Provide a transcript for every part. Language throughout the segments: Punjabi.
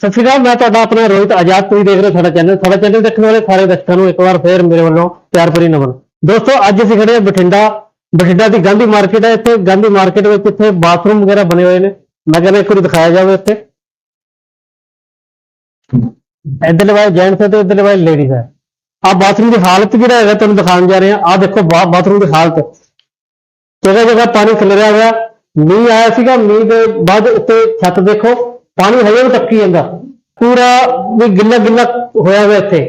ਸਤਿ ਸ਼੍ਰੀ ਅਕਾਲ, ਮੈਂ ਤੁਹਾਡਾ ਆਪਣਾ ਰੋਹਿਤ ਆਜ਼ਾਦ, ਤੁਸੀਂ ਦੇਖ ਰਹੇ ਹੋ ਸਾਡਾ ਚੈਨਲ ਸਾਡਾ ਚੈਨਲ ਦੇਖਣ ਵਾਲੇ ਸਾਰੇ ਦਰਸ਼ਕਾਂ ਨੂੰ ਇੱਕ ਵਾਰ ਫੇਰ ਮੇਰੇ ਵੱਲੋਂ ਪਿਆਰ ਭਰੀ ਨਮਨ। ਦੋਸਤੋ, ਅੱਜ ਅਸੀਂ ਖੜੇ ਹਾਂ ਬਠਿੰਡਾ ਬਠਿੰਡਾ ਦੀ ਗਾਂਧੀ ਮਾਰਕੀਟ ਹੈ ਇੱਥੇ। ਗਾਂਧੀ ਮਾਰਕੀਟ ਵਿੱਚ ਇੱਥੇ ਬਾਥਰੂਮ ਵਗੈਰਾ ਬਣੇ ਹੋਏ ਨੇ। ਮੈਂ ਕਹਿੰਦਾ ਇੱਕ ਵਾਰੀ ਦਿਖਾਇਆ ਜਾਵੇ ਇੱਥੇ। ਇੱਧਰਲੇ ਵਾਲੇ ਜੈਂਟਸ ਹੈ ਤੇ ਇੱਧਰਲੇ ਵਾਲੇ ਲੇਡੀਜ਼ ਹੈ। ਆ ਬਾਥਰੂਮ ਦੀ ਹਾਲਤ ਜਿਹੜਾ ਹੈਗਾ ਤੁਹਾਨੂੰ ਦਿਖਾਉਣ ਜਾ ਰਹੇ ਹਾਂ। ਆ ਦੇਖੋ ਬਾਥਰੂਮ ਦੀ ਹਾਲਤ। ਜਗ੍ਹਾ ਜਗ੍ਹਾ ਪਾਣੀ ਖਿਲਰਿਆ ਹੋਇਆ। ਮੀਂਹ ਆਇਆ ਸੀਗਾ। ਮੀਂਹ ਦੇ ਬਾਅਦ ਉੱਤੇ ਛੱਤ ਦੇਖੋ। ਪਾਣੀ ਹਜੇ ਵੀ ਟੱਕੀ ਜਾਂਦਾ। ਪੂਰਾ ਵੀ ਗਿੱਲਾ ਗਿੱਲਾ ਹੋਇਆ ਹੋਇਆ ਇੱਥੇ।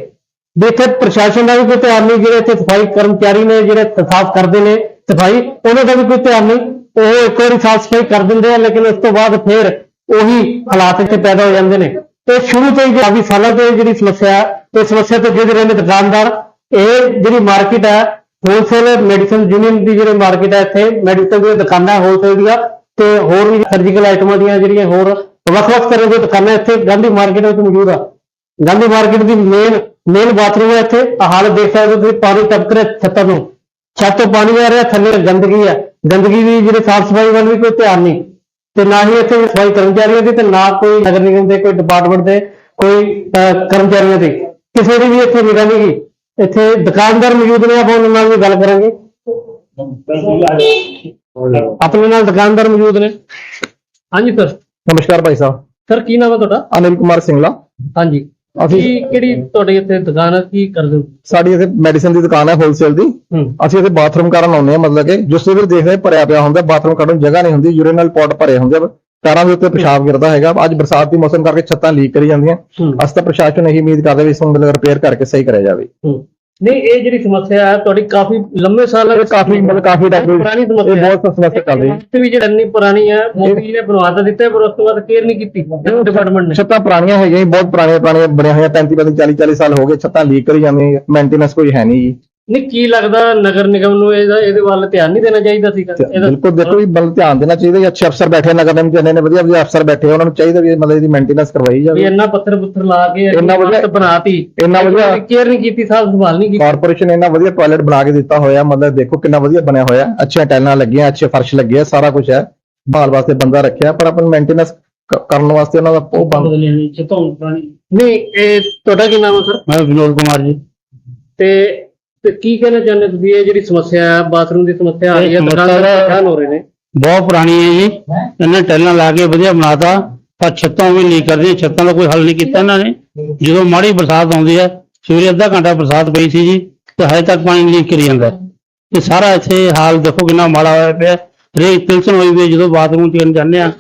ਵੀ ਇੱਥੇ ਪ੍ਰਸ਼ਾਸਨ ਦਾ ਵੀ ਕੋਈ ਧਿਆਨ ਨਹੀਂ ਜਿਹੜੇ ਇੱਥੇ ਸਫ਼ਾਈ ਕਰਮਚਾਰੀ ਨੇ ਜਿਹੜੇ ਸਾਫ਼ ਕਰਦੇ ਨੇ ਸਫ਼ਾਈ ਉਹਨਾਂ ਦਾ ਵੀ ਕੋਈ ਧਿਆਨ ਨਹੀਂ। ਉਹ ਇੱਕ ਵਾਰੀ ਸਾਫ਼ ਸਫ਼ਾਈ ਕਰ ਦਿੰਦੇ ਆ ਲੇਕਿਨ ਉਸ ਤੋਂ ਬਾਅਦ ਫਿਰ ਉਹੀ ਹਾਲਾਤ ਇੱਥੇ ਪੈਦਾ ਹੋ ਜਾਂਦੇ ਨੇ। ਤੇ ਸ਼ੁਰੂ ਤੋਂ ਹੀ ਕਾਫੀ ਸਾਲਾਂ ਤੋਂ ਇਹ ਜਿਹੜੀ ਸਮੱਸਿਆ ਹੈ, ਇਹ ਸਮੱਸਿਆ ਤੇ ਜਿਹੜੇ ਰਹਿੰਦੇ ਦੁਕਾਨਦਾਰ ਇਹ ਜਿਹੜੀ ਮਾਰਕੀਟ ਹੈ ਹੋਲਸੇਲ ਮੈਡੀਸਨ ਯੂਨੀਅਨ ਦੀ ਜਿਹੜੀ ਮਾਰਕੀਟ ਹੈ ਇੱਥੇ ਮੈਡੀਸਨ ਦੀਆਂ ਦੁਕਾਨਾਂ ਹੋਲਸੇਲ ਦੀਆਂ ਤੇ ਹੋਰ ਵੀ ਸਰਜੀਕਲ ਆਈਟਮਾਂ ਦੀਆਂ ਜਿਹੜੀਆਂ ਹੋਰ ਵੱਖ-ਵੱਖ ਤਰ੍ਹਾਂ ਦੀਆਂ ਦੁਕਾਨਾਂ ਇੱਥੇ ਗਾਂਧੀ ਮਾਰਕੀਟ ਵਿੱਚ ਮੌਜੂਦ ਆ। ਗਾਂਧੀ ਮਾਰਕੀਟ ਦੀ ਮੇਨ ਮੇਨ ਬਾਥਰੂਮ ਹੈ ਇੱਥੇ। ਆਹ ਹਾਲਤ ਦੇਖ ਸਕਦੇ ਹੋ ਤੁਸੀਂ ਪਾਣੀ ਟਪਕ ਰਿਹਾ ਛੱਤਾਂ ਤੋਂ। ਛੱਤ ਤੋਂ ਪਾਣੀ ਆ ਰਿਹਾ ਥੱਲੇ ਗੰਦਗੀ ਹੈ ਗੰਦਗੀ ਦੀ ਜਿਹੜੇ ਸਾਫ਼ ਸਫ਼ਾਈ ਵੱਲ ਵੀ ਕੋਈ ਧਿਆਨ ਨਹੀਂ। ਤੇ ਨਾ ਹੀ ਇੱਥੇ ਸਫ਼ਾਈ ਕਰਮਚਾਰੀਆਂ ਦੀ ਤੇ ਨਾ ਕੋਈ ਨਗਰ ਨਿਗਮ ਦੇ ਕੋਈ ਡਿਪਾਰਟਮੈਂਟ ਦੇ ਕੋਈ ਕਰਮਚਾਰੀਆਂ ਦੀ। ਕਿਸੇ ਦੀ ਵੀ ਇੱਥੇ ਨਿਗਰਾਨੀ ਨਹੀਂ ਇੱਥੇ ਦੁਕਾਨਦਾਰ ਮੌਜੂਦ ਨੇ ਆਪਾਂ ਉਹਨਾਂ ਨਾਲ ਵੀ ਗੱਲ ਕਰਾਂਗੇ। ਆਪਣੇ ਨਾਲ ਦੁਕਾਨਦਾਰ ਮੌਜੂਦ ਨੇ। ਹਾਂਜੀ ਸਰ ਨਮਸਕਾਰ ਭਾਈ ਸਾਹਿਬ। ਸਰ ਕੀ ਨਾਮ ਹੈ ਤੁਹਾਡਾ? ਅਨਿਲ ਕੁਮਾਰ ਸਿੰਗਲਾ। ਹਾਂਜੀ। ਅਸੀਂ ਕੀ ਕਿਹੜੀ ਤੁਹਾਡੀ ਇੱਥੇ ਦੁਕਾਨ ਹੈ? ਕੀ ਕਰਦੇ ਹੋ? ਸਾਡੀ ਇੱਥੇ ਮੈਡੀਸਨ ਦੀ ਦੁਕਾਨ ਹੈ ਹੋਲਸੇਲ ਦੀ। ਹੂੰ। ਅਸੀਂ ਇੱਥੇ ਬਾਥਰੂਮ ਕਰਨ ਆਉਂਦੇ ਹਾਂ ਮਤਲਬ ਕਿ ਜੋ ਸਿਵਲ ਦੇਖਦੇ ਭਰਿਆ ਪਿਆ ਹੁੰਦਾ ਬਾਥਰੂਮ ਕੱਢਣ ਨੂੰ ਜਗ੍ਹਾ ਨਹੀਂ ਹੁੰਦੀ ਯੂਰੀਨਲ ਪੋਟ ਭਰੇ ਹੁੰਦੇ ਆ ਪੈਰਾਂ ਦੇ ਉੱਤੇ ਪਿਸ਼ਾਬ ਗਿਰਦਾ ਹੈਗਾ। ਅੱਜ ਬਰਸਾਤ ਦੀ ਮੌਸਮ ਕਰਕੇ ਛੱਤਾਂ ਲੀਕ ਕਰੀ ਜਾਂਦੀਆਂ। ਹੂੰ। ਅਸੀਂ ਤਾਂ ਪ੍ਰਸ਼ਾਸਨ ਇਹੀ ਉਮੀਦ ਕਰਦੇ ਵੀ ਇਸ ਨੂੰ ਮਤਲਬ ਰਿਪੇਅਰ ਕਰਕੇ ਸਹੀ ਕਰਿਆ ਜਾਵੇ। ਹੂੰ। ਨਹੀਂ ਇਹ ਜਿਹੜੀ ਸਮੱਸਿਆ ਹੈ ਤੁਹਾਡੀ ਕਾਫੀ ਲੰਮੇ ਸਾਲਾਂ ਇਹ ਕਾਫੀ ਮਤਲਬ ਕਾਫੀ ਟਾਈਮ ਪੁਰਾਣੀ ਇਹ ਸਮੱਸਿਆ ਹੈ। ਬਹੁਤ ਸਮੱਸਿਆ ਚੱਲ ਰਹੀ ਹੈ। ਇਹ ਵੀ ਜਿਹੜੀ ਇੰਨੀ ਪੁਰਾਣੀ ਹੈ ਮੋਦੀ ਜੀ ਨੇ ਬਣਵਾ ਤਾਂ ਦਿੱਤਾ ਪਰ ਉਸ ਤੋਂ ਬਾਅਦ ਕੇਅਰ ਨਹੀਂ ਕੀਤੀ। ਡਿਪਾਰਟਮੈਂਟ ਨੇ। ਛੱਤਾਂ ਪੁਰਾਣੀਆਂ ਹੈਗੀਆਂ ਬਹੁਤ ਪੁਰਾਣੀਆਂ ਪੁਰਾਣੀਆਂ ਬਣੀਆਂ 35 35 40 40 ਸਾਲ ਹੋ ਗਏ ਛੱਤਾਂ ਲੀਕ ਕਰੀ ਜਾਂਦੀਆਂ ਮੇਨਟੇਨੈਂਸ ਕੋਈ ਹੈ ਨਹੀਂ ਜੀ। ਨਹੀਂ ਕੀ ਲੱਗਦਾ ਨਗਰ ਨਿਗਮ ਨੂੰ ਇਹਦਾ ਇਹਦੇ ਵੱਲ ਧਿਆਨ ਨਹੀਂ ਦੇਣਾ ਚਾਹੀਦਾ ਸੀਗਾ? ਤੇ ਇਹਦਾ ਬਿਲਕੁਲ ਦੇਖੋ ਵੀ ਬਲ ਧਿਆਨ ਦੇਣਾ ਚਾਹੀਦਾ ਜੀ ਅੱਛੇ ਅਫਸਰ ਬੈਠੇ ਨਗਰ ਨਿਗਮ ਚ ਨੇ ਵਧੀਆ ਵਧੀਆ ਅਫਸਰ ਬੈਠੇ ਉਹਨਾਂ ਨੂੰ ਚਾਹੀਦਾ ਵੀ ਮਤਲਬ ਇਹਦੀ ਮੇਨਟੇਨੈਂਸ ਕਰਵਾਈ ਵੀ ਜਾਵੇ ਇੰਨਾ ਪੱਥਰ ਪੁੱਥਰ ਲਾ ਕੇ ਇੰਨਾ ਵਧੀਆ- ਬਣਾਤੀ। ਇੰਨਾ ਵਧੀਆ ਕੇਅਰ ਨਹੀਂ ਕੀਤੀ ਸਾਫ਼ ਸੰਭਾਲ ਨਹੀਂ ਕੀਤੀ। ਕਾਰਪੋਰੇਸ਼ਨ ਇੰਨਾ ਵਧੀਆ ਟਾਇਲਟ ਬਣਾ ਕੇ ਦਿੱਤਾ ਹੋਇਆ ਮਤਲਬ ਦੇਖੋ ਕਿੰਨਾ ਵਧੀਆ ਬਣਿਆ ਹੋਇਆ। ਅੱਛੀਆਂ ਟਾਈਲਾਂ ਲੱਗੀਆਂ ਅੱਛੇ ਫਰਸ਼ ਲੱਗੇ ਆ ਸਾਰਾ ਕੁਝ ਹੈ। ਭਾਲ ਵਾਸਤੇ ਬੰਦਾ ਰੱਖਿਆ ਪਰ ਆਪਣੀ ਮੇਨਟੇਨੈਂਸ ਕਰਨ ਵਾਸਤੇ ਉਹਨਾਂ ਦਾ ਉਹ ਬੰਦ ਨਹੀਂ ਇਹ ਤੁਹਾਡਾ ਕੀ ਨਾਮ ਹੈ ਸਰ? ਮੈਂ ਵਿਨੋਦ ਕੁਮਾਰ ਜੀ। ਤੇ ਤੇ ਕੀ ਕਹਿਣਾ ਚਾਹੁੰਦੇ ਤੁਸੀਂ? ਇਹ ਜਿਹੜੀ ਸਮੱਸਿਆ ਹੈ ਬਾਥਰੂਮ ਦੀ ਸਮੱਸਿਆ ਆ ਰਹੀ ਹੈ ਇਹ ਸਮੱਸਿਆ ਦੁਕਾਨਦਾਰ ਦਾ- ਪਰੇਸ਼ਾਨ ਹੋ ਰਹੇ ਨੇ। ਬਹੁਤ ਪੁਰਾਣੀ ਹੈ ਜੀ। ਇਹਨਾਂ ਟੈਲਾਂ ਲਾ ਕੇ ਵਧੀਆ ਬਣਾਤਾ ਪਰ ਛੱਤਾਂ ਵੀ ਲੀਕ ਕਰਦੀਆਂ ਛੱਤਾਂ ਦਾ ਕੋਈ ਹੱਲ ਨਹੀਂ ਕੀਤਾ ਇਹਨਾਂ ਨੇ। ਜਦੋਂ ਮਾੜੀ ਬਰਸਾਤ ਆਉਂਦੀ ਹੈ ਸਵੇਰੇ ਅੱਧਾ ਘੰਟਾ ਬਰਸਾਤ ਪਈ ਸੀ ਜੀ ਤੇ ਹਜੇ ਤੱਕ ਪਾਣੀ ਲੀਕ ਕਰੀ ਜਾਂਦਾ। ਹੈ। ਤੇ ਸਾਰਾ ਇੱਥੇ ਹਾਲ ਦੇਖੋ ਕਿੰਨਾ ਮਾੜਾ ਹੋਇਆ ਪਿਆ। ਰੇ ਤਿਲਸਨ ਹੋਈ ਵੀ ਹੈ, ਜਦੋਂ ਬਾਥਰੂਮ ਚ ਜਾਂਦੇ ਆ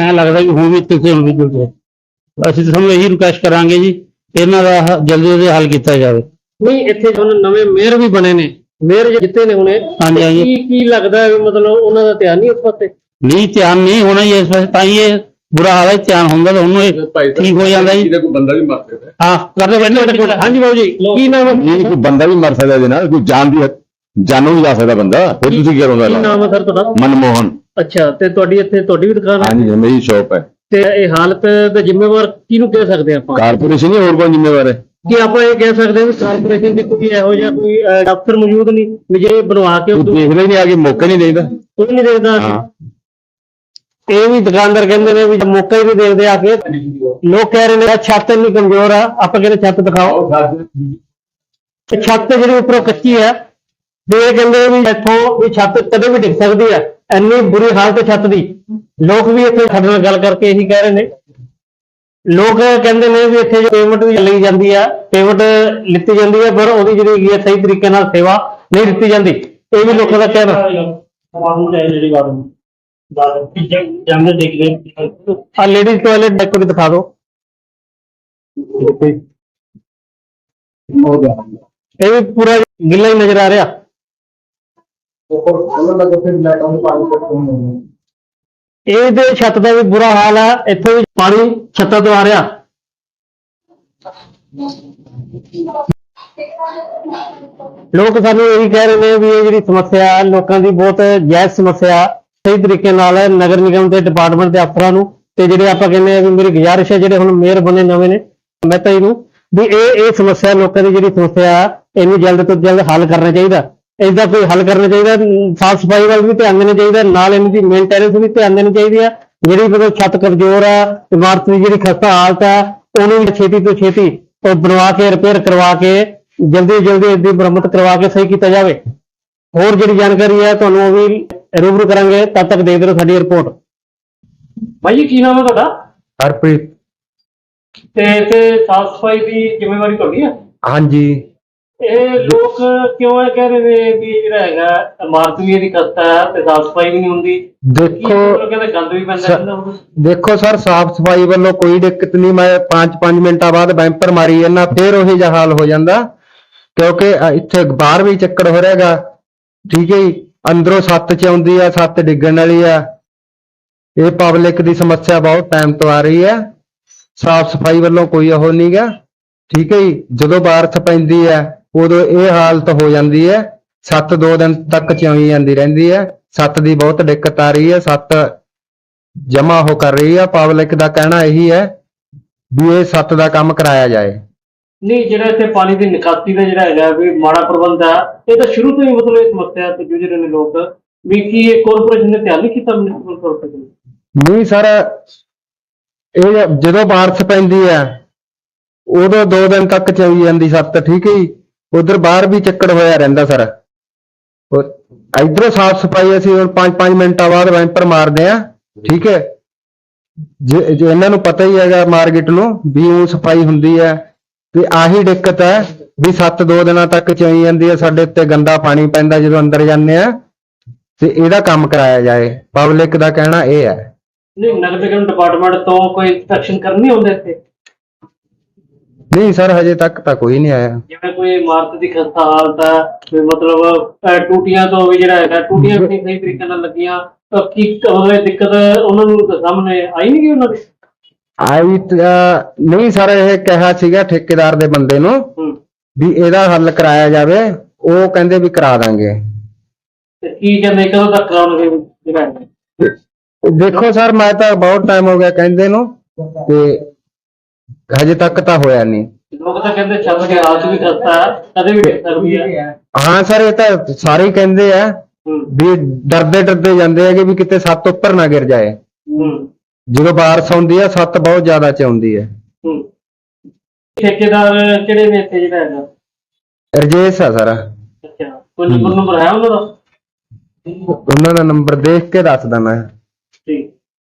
ਐਂ ਲੱਗਦਾ ਕਿ ਹੁਣ ਵੀ ਤਿਲਸਨ ਹੋਈ ਜੁਲਦੇ ਅਸੀਂ ਤਾਂ ਤੁਹਾਨੂੰ ਇਹੀ ਰਿਕੁਐਸਟ ਕਰਾਂਗੇ ਜੀ ਇਹਨਾਂ ਦਾ ਹ- ਜਲਦੀ ਜਲਦੀ ਹੱਲ ਕੀਤਾ ਜਾਵੇ। ਨਹੀਂ ਇੱਥੇ ਹੁਣ ਨਵੇਂ ਮੇਅਰ ਵੀ ਬਣੇ ਨੇ। ਮੇਅਰ ਜਿੱਤੇ ਨੇ ਹੁਣੇ ਹਾਂਜੀ, ਹਾਂਜੀ। ਕੀ ਕੀ ਲੱਗਦਾ ਹੈ ਵੀ ਮਤਲਬ ਉਹਨਾਂ ਦਾ ਧਿਆਨ ਨਹੀਂ ਉਸ ਪਾਸੇ? ਨਹੀਂ ਧਿਆਨ ਨਹੀਂ ਹੋਣਾ ਜੀ ਇਸ ਪਾਸੇ ਤਾਂ ਹੀ ਇਹ ਬੁਰਾ ਹਾਲ ਹੈ ਧਿਆਨ ਹੁੰਦਾ ਤਾਂ ਉਹਨੂੰ ਇਹ ਠੀਕ ਹੋ ਜਾਂਦਾ ਜੀ। ਕੋਈ ਬੰਦਾ ਵੀ ਮਰ ਸਕਦਾ ਹੈ। ਹਾਂ ਕਰਦੇ ਬੰਦੇ ਹਾਂਜੀ ਬਾਬੂ ਜੀ ਕੀ ਨਾਮ ਹੈ? ਨਹੀਂ ਕੋਈ ਬੰਦਾ ਵੀ ਮਰ ਸਕਦਾ ਇਹਦੇ ਨਾਲ ਕੋਈ ਜਾਨ ਦੀ ਜਾਨੋਂ ਵੀ ਜਾ ਸਕਦਾ ਬੰਦਾ ਹੋਰ ਤੁਸੀਂ ਕੀ ਕਰੋਗੇ? ਕੀ ਨਾਮ ਹੈ ਸਰ ਤੁਹਾਡਾ? ਮਨਮੋਹਨ। ਅੱਛਾ ਤੇ ਤੁਹਾਡੀ ਇੱਥੇ ਤੁਹਾਡੀ ਵੀ ਦੁਕਾਨ ਹੈ? ਹਾਂਜੀ ਮੇਰੀ ਸ਼ਾਪ ਹੈ। ਤੇ ਇਹ ਹਾਲਤ ਦਾ ਜ਼ਿੰਮੇਵਾਰ ਕਿਹਨੂੰ ਕਹਿ ਸਕਦੇ ਆਪਾਂ? ਕਾਰਪੋਰੇਸ਼ਨ ਹੀ ਹੋਰ ਕੌਣ ਜ਼ਿੰਮੇਵਾਰ ਹੈ। ਕਿ ਆਪਾਂ ਇਹ ਕਹਿ ਸਕਦੇ ਹਾਂ ਕਿ ਕਾਰਪੋਰੇਸ਼ਨ ਦੀ ਕੋਈ ਇਹੋ ਜਿਹਾ ਕੋਈ ਅਫਸਰ ਮੌਜੂਦ ਨਹੀਂ ਵੀ ਜੇ ਬਣਵਾ ਕੇ ਉਦੋਂ ਦੇਖਦਾ ਹੀ ਨਹੀਂ ਆ ਕੇ ਮੌਕਾ ਨਹੀਂ ਦੇਈਦਾ। ਕੋਈ ਨਹੀਂ ਦੇਖਦਾ ਹਾਂ। ਇਹ ਵੀ ਦੁਕਾਨਦਾਰ ਕਹਿੰਦੇ ਨੇ ਵੀ ਮੌਕਾ ਹੀ ਨਹੀਂ ਦੇਖਦੇ ਆ ਕੇ ਲੋਕ ਕਹਿ ਰਹੇ ਨੇ ਛੱਤ ਇੰਨੀ ਕਮਜ਼ੋਰ ਆ ਆਪਾਂ ਕਹਿੰਦੇ ਛੱਤ ਦਿਖਾਓ? ਤੇ ਛੱਤ ਜਿਹੜੀ ਉੱਪਰੋਂ ਕੱਚੀ ਹੈ ਤੇ ਇਹ ਕਹਿੰਦੇ ਵੀ ਇੱਥੋਂ ਵੀ ਛੱਤ ਕਦੇ ਵੀ ਡਿੱਗ ਸਕਦੀ ਹੈ ਇੰਨੀ ਬੁਰੀ ਹਾਲਤ ਛੱਤ ਦੀ। ਲੋਕ ਵੀ ਇੱਥੇ ਸਾਡੇ ਨਾਲ ਗੱਲ ਕਰਕੇ ਇਹੀ ਕਹਿ ਰਹੇ ਨੇ। ਲੋਕ ਕਹਿੰਦੇ ਨੇ ਵੀ ਇੱਥੇ ਜੋ ਪੇਮੈਂਟ ਵੀ ਲਈ ਜਾਂਦੀ ਹੈ ਪੇਮੈਂਟ ਲਿੱਤੀ ਜਾਂਦੀ ਹੈ ਪਰ ਉਹਦੀ ਜਿਹੜੀ ਹੈਗੀ ਹੈ ਸਹੀ ਤਰੀਕੇ ਨਾਲ ਸੇਵਾ ਨਹੀਂ ਦਿੱਤੀ ਜਾਂਦੀ। ਇਹ ਵੀ ਲੋਕਾਂ ਦਾ ਕਹਿਣਾ। ਆ ਲੇਡੀਜ਼ ਟਾਇਲਟ ਡੈਕੋ ਵੀ ਦਿਖਾ ਦਿਓ। ਇਹ ਵੀ ਪੂਰਾ ਗਿੱਲਾ ਹੀ ਨਜ਼ਰ ਆ ਰਿਹਾ। ਇਹ ਦੇ ਇਹਦੇ ਛੱਤ ਦਾ ਵੀ ਬੁਰਾ ਹਾਲ ਹੈ ਇੱਥੋਂ ਵੀ ਪਾਣੀ ਛੱਤਾਂ ਤੋਂ ਆ ਰਿਹਾ। ਲੋਕ ਸਾਨੂੰ ਇਹੀ ਕਹਿ ਰਹੇ ਨੇ ਵੀ ਇਹ ਜਿਹੜੀ ਸਮੱਸਿਆ ਲੋਕਾਂ ਦੀ ਬਹੁਤ ਜਾਇਜ਼ ਸਮੱਸਿਆ ਸਹੀ ਤਰੀਕੇ ਨਾਲ ਨਗਰ ਨਿਗਮ ਦੇ ਡਿਪਾਰਟਮੈਂਟ ਦੇ ਅਫਸਰਾਂ ਨੂੰ ਤੇ ਜਿਹੜੇ ਆਪਾਂ ਕਹਿੰਦੇ ਆ ਵੀ ਮੇਰੀ ਗੁਜ਼ਾਰਿਸ਼ ਹੈ ਜਿਹੜੇ ਹੁਣ ਮੇਅਰ ਬਣੇ ਨਵੇਂ ਨੇ ਮੈਂ ਤਾਂ ਇਹਨੂੰ ਵੀ ਇਹ ਇਹ ਸਮੱਸਿਆ ਲੋਕਾਂ ਦੀ ਜਿਹੜੀ ਸਮੱਸਿਆ ਹੈ, ਇਹਨੂੰ ਜਲਦ ਤੋਂ ਜਲਦ ਹੱਲ ਕਰਨਾ ਚਾਹੀਦਾ। ਇਸ ਦਾ ਕੋਈ ਹੱਲ ਕਰਨਾ ਚਾਹੀਦਾ ਸਾਫ਼ ਸਫ਼ਾਈ ਵੱਲ ਵੀ ਧਿਆਨ ਦੇਣਾ ਚਾਹੀਦਾ ਨਾਲ ਇਹਨਾਂ ਦੀ ਮੇਨਟੇਨੈਂਸ ਵੀ ਧਿਆਨ ਦੇਣੀ ਚਾਹੀਦੀ ਹੈ ਜਿਹੜੀ ਮਤਲਬ ਛੱਤ ਕਮਜ਼ੋਰ ਹੈ ਇਮਾਰਤ ਦੀ ਜਿਹੜੀ ਖਸਤਾ ਹਾਲਤ ਹੈ ਉਹਨੂੰ ਵੀ ਛੇਤੀ ਤੋਂ ਛੇਤੀ ਉਹ ਬਣਵਾ ਕੇ ਰਿਪੇਅਰ ਕਰਵਾ ਕੇ ਜਲਦੀ ਜਲਦੀ ਇਹਦੀ ਮੁਰੰਮਤ ਕਰਵਾ ਕੇ ਸਹੀ ਕੀਤਾ ਜਾਵੇ। ਹੋਰ ਜਿਹੜੀ ਜਾਣਕਾਰੀ ਹੈ ਤੁਹਾਨੂੰ ਉਹ ਵੀ ਰੂਬਰੂ ਕਰਾਂਗੇ ਤਦ ਤੱਕ ਦੇਖਦੇ ਰਹੋ ਸਾਡੀ ਰਿਪੋਰਟ ਭਾਈ ਜੀ ਕੀ ਨਾਮ ਹੈ ਤੁਹਾਡਾ? ਹਰਪ੍ਰੀਤ। ਤੇ ਤੇ ਸਾਫ਼ ਸਫ਼ਾਈ ਦੀ ਜ਼ਿੰਮੇਵਾਰੀ ਤੁਹਾਡੀ ਹੈ ਹਾਂਜੀ। ਇਹ ਲੋਕ ਕਿਉਂ ਇਹ ਕਹਿ ਰਹੇ ਨੇ ਵੀ ਜਿਹੜਾ ਹੈਗਾ ਇਮਾਰਤ ਵੀ ਇਹਦੀ ਖਸਤਾ ਹੈ ਤੇ ਸਾਫ਼ ਸਫ਼ਾਈ ਵੀ ਨਹੀਂ ਹੁੰਦੀ। ਕੀ ਦੇਖੋ ਲੋਕ ਕਹਿੰਦੇ ਗੰਦ ਵੀ ਪੈਂਦਾ ਸ- ਰਹਿੰਦਾ ਹੋਊ। ਦੇਖੋ ਸਰ ਸਾਫ਼ ਸਫ਼ਾਈ ਵੱਲੋਂ ਕੋਈ ਦਿੱਕਤ ਨਹੀਂ ਮੈਂ 5-5 ਮਿੰਟਾਂ ਬਾਅਦ ਬੈਂਪਰ ਮਾਰੀ ਜਾਂਦਾ ਫੇਰ ਉਹੀ ਜਿਹਾ ਹਾਲ ਹੋ ਜਾਂਦਾ। ਕਿਉਂਕਿ ਅ, ਇੱਥੇ ਬਾਹਰ ਵੀ ਚੱਕਰ ਹੋ ਰਿਹਾਗਾ। ਠੀਕ ਹੈ ਜੀ ਅੰਦਰੋਂ ਸੱਤ ਚ ਆਉਂਦੀ ਆ ਸੱਤ ਡਿੱਗਣ ਵਾਲੀ ਆ। ਇਹ ਪਬਲਿਕ ਦੀ ਸਮੱਸਿਆ ਬਹੁਤ ਟਾਈਮ ਤੋਂ ਆ ਰਹੀ ਹੈ ਸਾਫ਼ ਸਫ਼ਾਈ ਵੱਲੋਂ ਕੋਈ ਉਹ ਨਹੀਂਗਾ ਠੀਕ ਹੈ ਜੀ ਜਦੋਂ ਬਾਰਿਸ਼ ਪੈਂਦੀ ਹੈ ਉਦੋਂ ਇਹ ਹਾਲਤ ਹੋ ਜਾਂਦੀ ਹੈ ਸੱਤ ਦੋ ਦਿਨ ਤੱਕ ਚੌਈ ਜਾਂਦੀ ਰਹਿੰਦੀ ਹੈ। ਸੱਤ ਦੀ ਬਹੁਤ ਦਿੱਕਤ ਆ ਰਹੀ ਹੈ ਸੱਤ ਜਮਾ ਹੋ ਕਰ ਰਹੀ ਹੈ ਪਬਲਿਕ ਦਾ ਕਹਿਣਾ ਇਹੀ ਹੈ ਵੀ ਇਹ ਸੱਤ ਦਾ ਕੰਮ ਕਰਾਇਆ ਜਾਏ। ਨਹੀਂ ਜਿਹੜਾ ਇੱਥੇ ਪਾਣੀ ਦੀ ਨਿਕਾਸੀ ਦਾ ਜਿਹੜਾ ਹੈਗਾ ਵੀ ਮਾੜਾ ਪ੍ਰਬੰਧ ਹੈ ਇਹ ਤਾਂ ਸ਼ੁਰੂ ਤੋਂ ਹੀ ਮਤਲਬ ਇਹ ਸਮੱਸਿਆ ਤੇ ਜੂਝ ਰਹੇ ਨੇ ਲੋਕ। ਵੀ ਕੀ ਇਹ ਕਾਰਪੋਰੇਸ਼ਨ ਨੇ ਧਿਆਨ ਨਹੀਂ ਕੀਤਾ ਮਿਊਨਿਸਪਲ ਕਾਰਪੋਰੇਸ਼ਨ ਨਹੀਂ ਸਰ ਇਹ ਜਦੋਂ ਬਾਰਿਸ਼ ਪੈਂਦੀ ਹੈ ਉਦੋਂ ਦੋ ਦਿਨ ਤੱਕ ਚੱਲੀ ਜਾਂਦੀ ਸੱਤ ਠੀਕ ਹੈ ਜੀ? ਉਧਰ ਬਾਹਰ ਵੀ ਚੱਕਰ ਹੋਇਆ ਰਹਿੰਦਾ ਸਰ। ਇਧਰੋਂ ਸਾਫ਼ ਸਫ਼ਾਈ ਅਸੀਂ ਹੁਣ 5-5 ਮਿੰਟਾਂ ਬਾਅਦ ਵੈਂਪਰ ਮਾਰਦੇ ਆ ਠੀਕ ਹੈ। ਜੇ ਜੇ ਇਹਨਾਂ ਨੂੰ ਪਤਾ ਹੀ ਹੈਗਾ ਮਾਰਕੀਟ ਨੂੰ ਵੀ ਉਹ ਸਫ਼ਾਈ ਹੁੰਦੀ ਹੈ। ਤੇ ਆਹੀ ਦਿੱਕਤ ਹੈ ਵੀ ਸੱਤ ਦੋ ਦਿਨਾਂ ਤੱਕ ਚੋਈ ਜਾਂਦੀ ਹੈ, ਸਾਡੇ ਉੱਤੇ ਗੰਦਾ ਪਾਣੀ ਪੈਂਦਾ ਜਦੋਂ ਅੰਦਰ ਜਾਂਦੇ ਆ ਤੇ ਇਹਦਾ ਕੰਮ ਕਰਾਇਆ ਜਾਏ। ਪਬਲਿਕ ਦਾ ਕਹਿਣਾ ਇਹ ਹੈ। ਨਹੀਂ ਨਗਰ ਨਿਗਮ ਡਿਪਾਰਟਮੈਂਟ ਤੋਂ ਕੋਈ ਇਨਸਪੈਕਸ਼ਨ ਕਰਨੀ ਹੁੰਦੀ ਇੱਥੇ? ਨਹੀਂ ਸਰ ਹਜੇ ਤੱਕ ਤਾਂ ਕੋਈ ਨਹੀਂ ਆਇਆ। ਜਿਵੇਂ ਕੋਈ ਇਮਾਰਤ ਦੀ ਖਸਤਾ ਹਾਲਤ ਹੈ ਵੀ ਮਤਲਬ ਅਹ, ਟੂਟੀਆਂ ਤੋਂ ਵੀ ਜਿਹੜਾ ਹੈਗਾ ਟੂਟੀਆਂ ਵੀ ਨਹੀਂ ਸਹੀ ਤਰੀਕੇ ਨਾਲ ਲੱਗੀਆਂ। ਤਾਂ ਕੀ ਉਹਦੇ ਦਿੱਕਤ ਉਹਨਾਂ ਨੂੰ ਤਾਂ ਸਾਹਮਣੇ ਆਈ ਨਹੀਂ ਗਈ ਉਹਨਾਂ ਦੇ? ਆਈ ਤਾਂ- ਨਹੀਂ ਸਰ ਇਹ ਕਿਹਾ ਸੀਗਾ ਠੇਕੇਦਾਰ ਦੇ ਬੰਦੇ ਨੂੰ ਹੂੰ। ਵੀ ਇਹਦਾ ਹੱਲ ਕਰਾਇਆ ਜਾਵੇ ਉਹ ਕਹਿੰਦੇ ਵੀ ਕਰਾ ਦਾਂਗੇ। ਤੇ ਕੀ ਕਹਿੰਦੇ ਕਦੋਂ ਤੱਕ ਕਰਾਉਣਗੇ ਜਿਹੜਾ ਹੈਗਾ? ਦੇਖੋ ਸਰ ਮੈਂ ਤਾਂ ਬਹੁਤ ਟਾਈਮ ਹੋ ਗਿਆ ਕਹਿੰਦੇ ਨੂੰ ਤੇ ਹਜੇ ਤੱਕ ਤਾਂ ਹੋਇਆ ਨਹੀਂ। ਲੋਕ ਤਾਂ ਕਹਿੰਦੇ ਛੱਤ ਦੀ ਹਾਲਤ ਵੀ ਖਸਤਾ ਹੈ ਕਦੇ ਵੀ ਸਰ ਇਹ ਤਾਂ ਸਾਰੇ ਹੀ ਕਹਿੰਦੇ ਆ ਵੀ ਡਰਦੇ ਡਰਦੇ ਜਾਂਦੇ ਹੈਗੇ ਵੀ ਕਿਤੇ ਸੱਤ ਉੱਪਰ ਨਾ ਗਿਰ ਜਾਏ। ਜਦੋਂ ਬਾਰਿਸ਼ ਆਉਂਦੀ ਹੈ ਸੱਤ ਬਹੁਤ ਜ਼ਿਆਦਾ ਚ ਆਉਂਦੀ ਹੂੰ। ਠੇਕੇਦਾਰ ਕਿਹੜੇ ਨੇ ਇੱਥੇ ਜਿਹੜਾ ਹੈਗਾ? ਰਜੇਸ਼ ਆ ਸਰ। ਅੱਛਾ। ਕੋਈ ਨੰਬਰ ਨੰਬਰ ਹੈ ਉਹਨਾਂ ਦਾ? ਉਹਨਾਂ ਦਾ ਨੰਬਰ ਦੇਖ ਕੇ ਦੱਸਦਾ ਮੈਂ।